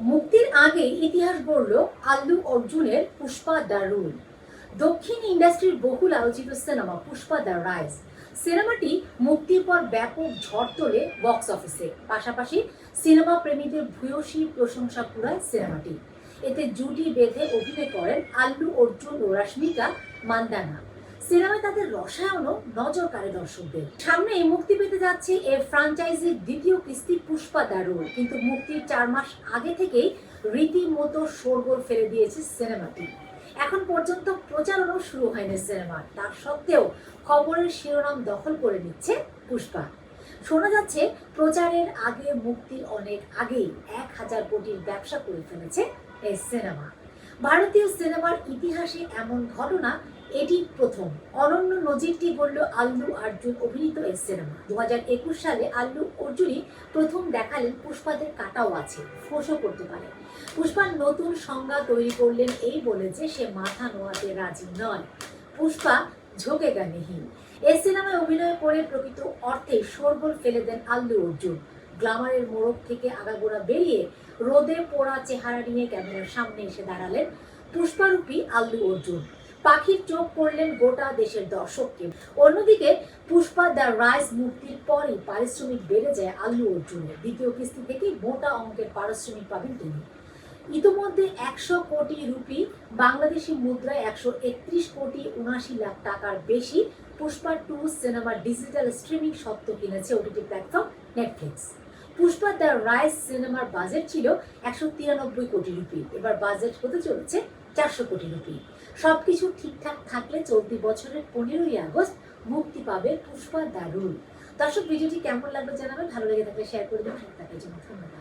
মুক্তির আগে ইতিহাস গড়ল আল্লু অর্জুনের পুষ্পা দ্য রুল। দক্ষিণ ইন্ডাস্ট্রির বহুল আলোচিত সিনেমা পুষ্পা দ্য রাইস সিনেমাটি মুক্তির পর ব্যাপক ঝড় তোলে বক্স অফিসে। পাশাপাশি সিনেমা প্রেমীদের ভূয়সী প্রশংসা কুড়ায় সিনেমাটি। এতে জুটি বেঁধে অভিনয় করেন আল্লু অর্জুন ও রশ্মিকা মান্দানা। সিনেমায় তাদের রসায়নও নজর কাড়ে দর্শকদের সামনেই মুক্তি পেতে যাচ্ছে এর ফ্রাঞ্চাইজির দ্বিতীয় কিস্তি পুষ্পা দারুল কিন্তু মুক্তির চার মাস আগে থেকেই রীতিমতো শোরগোল ফেলে দিয়েছে সিনেমাটি। এখন পর্যন্ত প্রচারণও শুরু হয়নি সিনেমার তার সত্ত্বেও খবরের শিরোনাম দখল করে নিচ্ছে পুষ্পা। শোনা যাচ্ছে, প্রচারের আগে মুক্তির অনেক আগেই এক হাজার কোটির ব্যবসা করে ফেলেছে এই সিনেমা। ভারতীয় সিনেমার ইতিহাসে এমন ঘটনা, এটি প্রথম। অনন্য নজিরটি গড়ল আল্লু অর্জুন অভিনীত এই সিনেমা। দু একুশ সালে আল্লু অর্জুনই প্রথম দেখালেন পুষ্পাদের কাটাও আছে, ফোঁসও করতে পারে। পুষ্পার নতুন সংজ্ঞা তৈরি করলেন এই বলে যে সে মাথা নোয়াতে রাজি নয়। পুষ্পা ঝোঁকেগা নেহি এই সিনেমায় অভিনয় করে প্রকৃত অর্থে শোরগোল ফেলে দেন আল্লু অর্জুন। গ্লামারের মোড়ক থেকে আগাগোড়া বেরিয়ে রোদে পোড়া চেহারা নিয়ে ক্যামেরার সামনে এসে দাঁড়ালেন পুষ্পারূপী আল্লু অর্জুন। পাখির চোখ করলেন গোটা দেশের দর্শককে। অন্যদিকে পুষ্পা দ্য রাইস মুক্তির পরই পারিশ্রমিক বেড়ে যায় আল্লু অর্জুনের। দ্বিতীয় কিস্তি থেকেই মোটা অঙ্কের পারিশ্রমিক পাবেন তিনি। ইতোমধ্যে একশো কোটি রুপি, বাংলাদেশি মুদ্রায় একশো একত্রিশ কোটি উনাশি লাখ টাকার বেশি পুষ্পা টু সিনেমার ডিজিটাল স্ট্রিমিং সত্ত্ব কিনেছে OTT platform Netflix. Pushpa, the rise সিনেমার বাজেট ছিল একশো তিরানব্বই কোটি রুপি। এবার বাজেট হতে চলেছে চারশো কোটি রুপি। সবকিছু ঠিকঠাক থাকলে চলতি বছরের পনেরোই আগস্ট মুক্তি পাবে পুষ্পা, দ্য রুল। দর্শক, ভিডিওটি কেমন লাগল জানাবেন। ভালো লেগে থাকলে শেয়ার করে দেবেন থাকার জন্য ধন্যবাদ।